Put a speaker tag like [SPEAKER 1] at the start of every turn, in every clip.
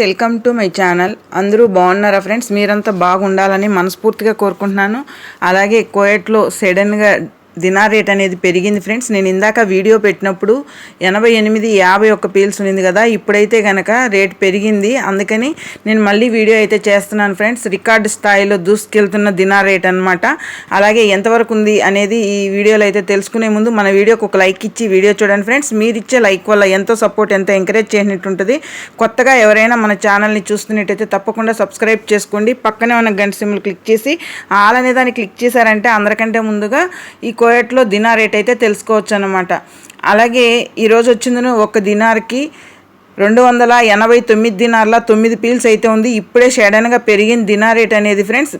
[SPEAKER 1] Welcome to my channel. అందరూ బాగున్నారా friends? మీరంతా బాగుండాలని మనస్ఫూర్తిగా కోరుకుంటున్నాను. అలాగే కోయట్లో సడన్గా దినార్ రేట్ అనేది పెరిగింది ఫ్రెండ్స్. నేను ఇందాక వీడియో పెట్టినప్పుడు ఎనభై ఎనిమిది యాభై ఒక్క పీల్స్ ఉంది కదా ఇప్పుడైతే కనుక రేట్ పెరిగింది. అందుకని నేను మళ్ళీ వీడియో అయితే చేస్తున్నాను ఫ్రెండ్స్. రికార్డు స్థాయిలో దూసుకెళ్తున్న దినార్ రేట్ అనమాట అలాగే ఎంతవరకు ఉంది అనేది ఈ వీడియోలో అయితే తెలుసుకునే ముందు మన వీడియోకి ఒక లైక్ ఇచ్చి వీడియో చూడండి ఫ్రెండ్స్. మీరు ఇచ్చే లైక్ వల్ల ఎంతో సపోర్ట్ ఎంతో ఎంకరేజ్ చేసినట్టు ఉంటుంది. కొత్తగా ఎవరైనా మన ఛానల్ని చూస్తున్నట్టయితే తప్పకుండా సబ్స్క్రైబ్ చేసుకోండి. పక్కనే ఉన్న గంట సిమ్లు క్లిక్ చేసి ఆల్ అనే దాన్ని క్లిక్ చేశారంటే అందరికంటే ముందుగా ఈ కోయట్లో దినార్ రేట్ అయితే తెలుసుకోవచ్చు అనమాట అలాగే ఈరోజు వచ్చిందని ఒక దినార్కి రెండు వందల ఎనభై తొమ్మిది దినార్ల తొమ్మిది పీల్స్ అయితే ఉంది. ఇప్పుడే సడన్గా పెరిగింది దినార్ రేట్ అనేది ఫ్రెండ్స్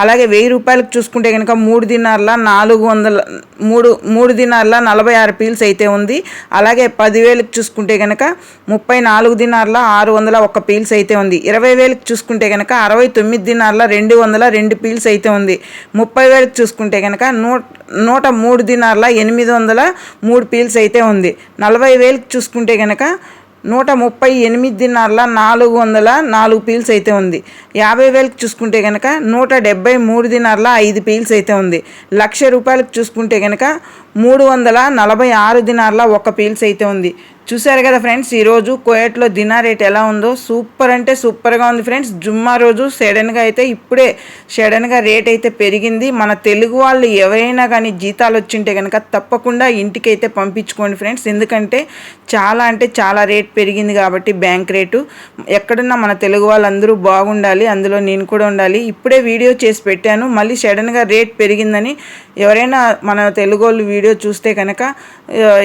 [SPEAKER 1] అలాగే వెయ్యి రూపాయలకు చూసుకుంటే కనుక మూడు దినార్ల నాలుగు వందల మూడు మూడు దినార్ల నలభై ఆరు పీల్స్ అయితే ఉంది. అలాగే పదివేలకు చూసుకుంటే కనుక ముప్పై నాలుగు దినార్ల ఆరు వందల ఒక్క పీల్స్ అయితే ఉంది. ఇరవై వేలకు చూసుకుంటే కనుక అరవై తొమ్మిది దినార్ల రెండు వందల రెండు పీల్స్ అయితే ఉంది. ముప్పై వేలకు చూసుకుంటే కనుక నూట నూట మూడు దినార్ల ఎనిమిది వందల మూడు పీల్స్ అయితే ఉంది. నలభై వేలకు చూసుకుంటే కనుక నూట ముప్పై ఎనిమిదిన్నరల నాలుగు వందల నాలుగు పీల్స్ అయితే ఉంది. యాభై వేలకు చూసుకుంటే కనుక నూట డెబ్బై మూడు దినార్ల ఐదు పీల్స్ అయితే ఉంది. లక్ష రూపాయలకు చూసుకుంటే కనుక మూడు వందల నలభై ఆరు దినార్ల ఒక పీల్స్ అయితే ఉంది. చూసారు కదా ఫ్రెండ్స్ ఈరోజు కోయట్లో దినా రేట్ ఎలా ఉందో? సూపర్ అంటే సూపర్గా ఉంది ఫ్రెండ్స్. జుమ్మా రోజు సడన్గా అయితే ఇప్పుడే సడన్గా రేట్ అయితే పెరిగింది. మన తెలుగు వాళ్ళు ఎవరైనా కానీ జీతాలు వచ్చింటే కనుక తప్పకుండా ఇంటికి అయితే పంపించుకోండి ఫ్రెండ్స్. ఎందుకంటే చాలా అంటే చాలా రేట్ పెరిగింది కాబట్టి బ్యాంక్ రేటు. ఎక్కడున్నా మన తెలుగు వాళ్ళందరూ బాగుండాలి అందులో నేను కూడా ఉండాలి. ఇప్పుడే వీడియో చేసి పెట్టాను. మళ్ళీ సడన్గా రేట్ పెరిగిందని ఎవరైనా మన తెలుగు వాళ్ళు వీడియో చూస్తే కనుక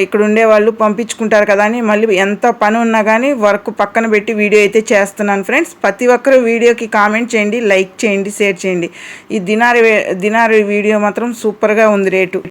[SPEAKER 1] ఇక్కడ ఉండే వాళ్ళు పంపించుకుంటారు కదా కానీ మళ్ళీ ఎంత పని ఉన్నా కానీ వర్క్ పక్కన పెట్టి వీడియో అయితే చేస్తున్నాను ఫ్రెండ్స్. ప్రతి ఒక్కరు వీడియోకి కామెంట్ చేయండి లైక్ చేయండి షేర్ చేయండి. ఈ దినారి దినారి వీడియో మాత్రం సూపర్గా ఉంది రేటు.